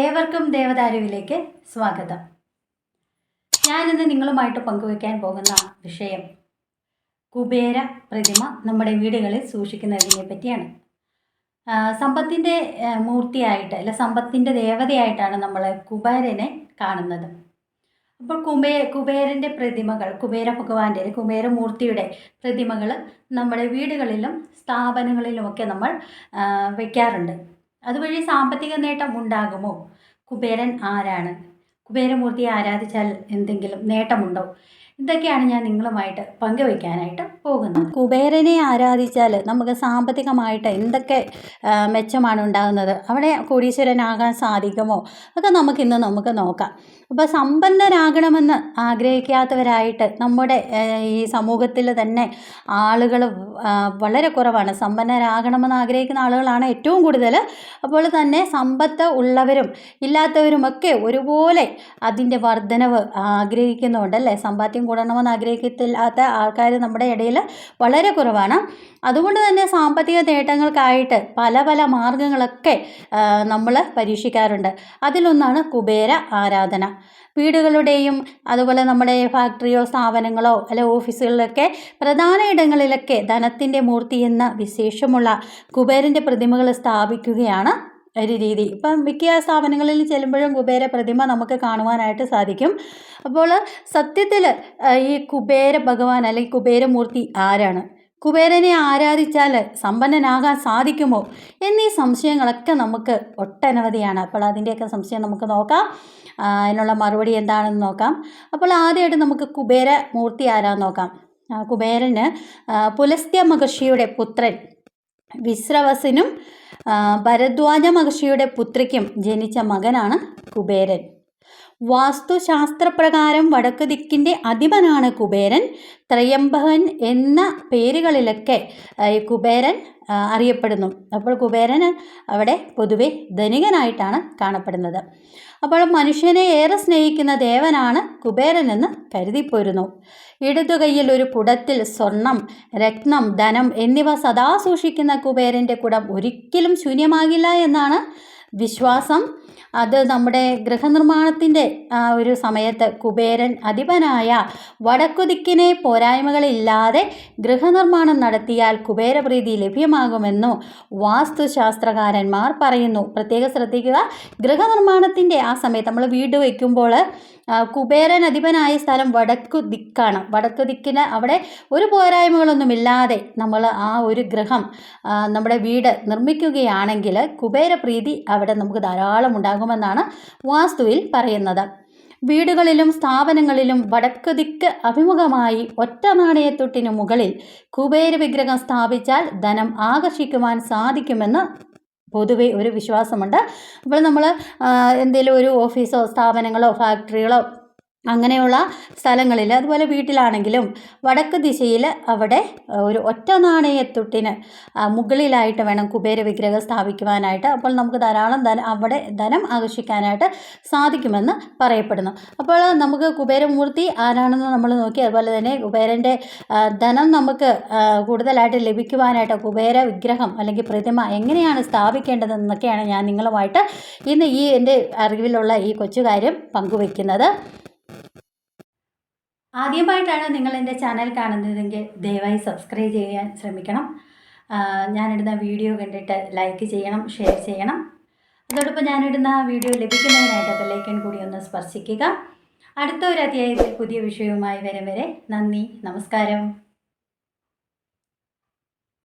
ഏവർക്കും ദേവദാരുവിലേക്ക് സ്വാഗതം. ഞാനിന്ന് നിങ്ങളുമായിട്ട് പങ്കുവയ്ക്കാൻ പോകുന്ന വിഷയം കുബേര പ്രതിമ നമ്മുടെ വീടുകളിൽ സൂക്ഷിക്കുന്നതിനെ പറ്റിയാണ്. സമ്പത്തിന്റെ മൂർത്തിയായിട്ട് അല്ല സമ്പത്തിന്റെ ദേവതയായിട്ടാണ് നമ്മൾ കുബേരനെ കാണുന്നത്. അപ്പോൾ കുബേ കുബേരന്റെ പ്രതിമകൾ കുബേര ഭഗവാന്റെ കുബേരമൂർത്തിയുടെ പ്രതിമകൾ നമ്മുടെ വീടുകളിലും സ്ഥാപനങ്ങളിലുമൊക്കെ നമ്മൾ വയ്ക്കാറുണ്ട്. അതുവഴി സാമ്പത്തിക നേട്ടം ഉണ്ടാകുമോ? കുബേരൻ ആരാണ്? കുബേരമൂർത്തിയെ ആരാധിച്ചാൽ എന്തെങ്കിലും നേട്ടമുണ്ടോ? ഇതൊക്കെയാണ് ഞാൻ നിങ്ങളുമായിട്ട് പങ്കുവയ്ക്കാനായിട്ട് പോകുന്നത്. കുബേരനെ ആരാധിച്ചാൽ നമുക്ക് സാമ്പത്തികമായിട്ട് എന്തൊക്കെ മെച്ചമാണ് ഉണ്ടാകുന്നത്? അവിടെ കോടീശ്വരനാകാൻ സാധിക്കുമോ? അതൊക്കെ നമുക്കിന്ന് നമുക്ക് നോക്കാം. അപ്പോൾ സമ്പന്നരാകണമെന്ന് ആഗ്രഹിക്കാത്തവരായിട്ട് നമ്മുടെ ഈ സമൂഹത്തിൽ തന്നെ ആളുകൾ വളരെ കുറവാണ്. സമ്പന്നരാകണമെന്ന് ആഗ്രഹിക്കുന്ന ആളുകളാണ് ഏറ്റവും കൂടുതൽ. അപ്പോൾ തന്നെ സമ്പത്ത് ഉള്ളവരും ഇല്ലാത്തവരുമൊക്കെ ഒരുപോലെ അതിന്റെ വർധനവ് ആഗ്രഹിക്കുന്നുണ്ടല്ലേ സമ്പാദ്യം കൂടണമെന്ന് ആഗ്രഹിക്കത്തില്ലാത്ത ആൾക്കാർ നമ്മുടെ ഇടയിൽ വളരെ കുറവാണ്. അതുകൊണ്ട് തന്നെ സാമ്പത്തിക നേട്ടങ്ങൾക്കായിട്ട് പല പല മാർഗങ്ങളൊക്കെ നമ്മൾ പരീക്ഷിക്കാറുണ്ട്. അതിലൊന്നാണ് കുബേര ആരാധന. വീടുകളുടെയും അതുപോലെ നമ്മുടെ ഫാക്ടറിയോ സ്ഥാപനങ്ങളോ അല്ലെ ഓഫീസുകളിലൊക്കെ പ്രധാന ഇടങ്ങളിലൊക്കെ ധനത്തിന്റെ മൂർത്തി എന്ന വിശേഷമുള്ള കുബേരന്റെ പ്രതിമകൾ സ്ഥാപിക്കുകയാണ് ഒരു രീതി. ഇപ്പം മിക്ക സ്ഥാപനങ്ങളിൽ ചെല്ലുമ്പോഴും കുബേര പ്രതിമ നമുക്ക് കാണുവാനായിട്ട് സാധിക്കും. അപ്പോൾ സത്യത്തിൽ ഈ കുബേര ഭഗവാൻ അല്ലെങ്കിൽ കുബേരമൂർത്തി ആരാണ്? കുബേരനെ ആരാധിച്ചാൽ സമ്പന്നനാകാൻ സാധിക്കുമോ? എന്നീ സംശയങ്ങളൊക്കെ നമുക്ക് ഒട്ടനവധിയാണ്. അപ്പോൾ അതിന്റെയൊക്കെ സംശയം നമുക്ക് നോക്കാം. അതിനുള്ള മറുപടി എന്താണെന്ന് നോക്കാം. അപ്പോൾ ആദ്യമായിട്ട് നമുക്ക് കുബേര മൂർത്തി ആരാന്ന് നോക്കാം. കുബേരന് പുലസ്ത്യ മഹർഷിയുടെ പുത്രൻ വിശ്രവസനും ഭരദ്വാജ മഹർഷിയുടെ പുത്രിക്കും ജനിച്ച മകനാണ് കുബേരൻ. വാസ്തുശാസ്ത്രപ്രകാരം വടക്ക് ദിക്കിന്റെ അധിപനാണ് കുബേരൻ. ത്രയംബകൻ എന്ന പേരുകളിലൊക്കെ കുബേരൻ അറിയപ്പെടുന്നു. അപ്പോൾ കുബേരൻ അവിടെ പൊതുവെ ധനികനായിട്ടാണ് കാണപ്പെടുന്നത്. അപ്പോൾ മനുഷ്യനെ ഏറെ സ്നേഹിക്കുന്ന ദേവനാണ് കുബേരനെന്ന് കരുതിപ്പോരുന്നു. ഇടതുകൈയിൽ ഒരു കുടത്തിൽ സ്വർണം രത്നം ധനം എന്നിവ സദാ സൂക്ഷിക്കുന്ന കുബേരന്റെ കുടം ഒരിക്കലും ശൂന്യമാകില്ല എന്നാണ് വിശ്വാസം. അത് നമ്മുടെ ഗൃഹനിർമ്മാണത്തിന്റെ ആ ഒരു സമയത്ത് കുബേരൻ അധിപനായ വടക്കുദിക്കിനെ പോരായ്മകളില്ലാതെ ഗൃഹനിർമ്മാണം നടത്തിയാൽ കുബേരപ്രീതി ലഭ്യമാകുമെന്നു വാസ്തുശാസ്ത്രകാരന്മാർ പറയുന്നു. പ്രത്യേകം ശ്രദ്ധിക്കുക ഗൃഹനിർമ്മാണത്തിന്റെ ആ സമയത്ത് നമ്മൾ വീട് വയ്ക്കുമ്പോൾ കുബേരൻ അധിപനായ സ്ഥലം വടക്കു ദിക്കാണ് വടക്കു ദിക്കിന് അവിടെ ഒരു പോരായ്മകളൊന്നുമില്ലാതെ നമ്മൾ ആ ഒരു ഗൃഹം നമ്മുടെ വീട് നിർമ്മിക്കുകയാണെങ്കിൽ കുബേരപ്രീതി അവിടെ നമുക്ക് ധാരാളം ഉണ്ടാകുമെന്നാണ് വാസ്തുവിൽ പറയുന്നത്. വീടുകളിലും സ്ഥാപനങ്ങളിലും വടക്ക് ദിക്ക് അഭിമുഖമായി ഒറ്റ നാണയത്തൊട്ടിനു മുകളിൽ കുബേര വിഗ്രഹം സ്ഥാപിച്ചാൽ ധനം ആകർഷിക്കുവാൻ സാധിക്കുമെന്ന് പൊതുവെ ഒരു വിശ്വാസമുണ്ട്. അപ്പോൾ നമ്മൾ എന്തെങ്കിലും ഒരു ഓഫീസോ സ്ഥാപനങ്ങളോ ഫാക്ടറികളോ അങ്ങനെയുള്ള സ്ഥലങ്ങളിൽ അതുപോലെ വീട്ടിലാണെങ്കിലും വടക്ക് ദിശയിൽ അവിടെ ഒരു ഒറ്റ നാണയത്തൊട്ടിന് മുകളിലായിട്ട് വേണം കുബേര വിഗ്രഹം സ്ഥാപിക്കുവാനായിട്ട്. അപ്പോൾ നമുക്ക് ധാരാളം ധനം അവിടെ ധനം ആകർഷിക്കാനായിട്ട് സാധിക്കുമെന്ന് പറയപ്പെടുന്നു. അപ്പോൾ നമുക്ക് കുബേരമൂർത്തി ആരാണെന്ന് നമ്മൾ നോക്കി അതുപോലെ തന്നെ കുബേരന്റെ ധനം നമുക്ക് കൂടുതലായിട്ട് ലഭിക്കുവാനായിട്ട് കുബേര വിഗ്രഹം അല്ലെങ്കിൽ പ്രതിമ എങ്ങനെയാണ് സ്ഥാപിക്കേണ്ടതെന്നൊക്കെയാണ് ഞാൻ നിങ്ങളുമായിട്ട് ഇന്ന് ഈ എന്റെ അറിവിലുള്ള ഈ കൊച്ചു കാര്യം പങ്കുവയ്ക്കുന്നത്. ആദ്യമായിട്ടാണ് നിങ്ങൾ എന്റെ ചാനൽ കാണുന്നതെങ്കിൽ ദയവായി സബ്സ്ക്രൈബ് ചെയ്യാൻ ശ്രമിക്കണം. ഞാനിടുന്ന വീഡിയോ കണ്ടിട്ട് ലൈക്ക് ചെയ്യണം ഷെയർ ചെയ്യണം. അതോടൊപ്പം ഞാനിടുന്ന വീഡിയോ ലഭിക്കുന്നതിനായിട്ട് ബെല്ലൈക്കൺ കൂടി ഒന്ന് സ്പർശിക്കുക. അടുത്ത ഒരു അധ്യായത്തിൽ പുതിയ വിഷയവുമായി വരെ വരെ നന്ദി നമസ്കാരം.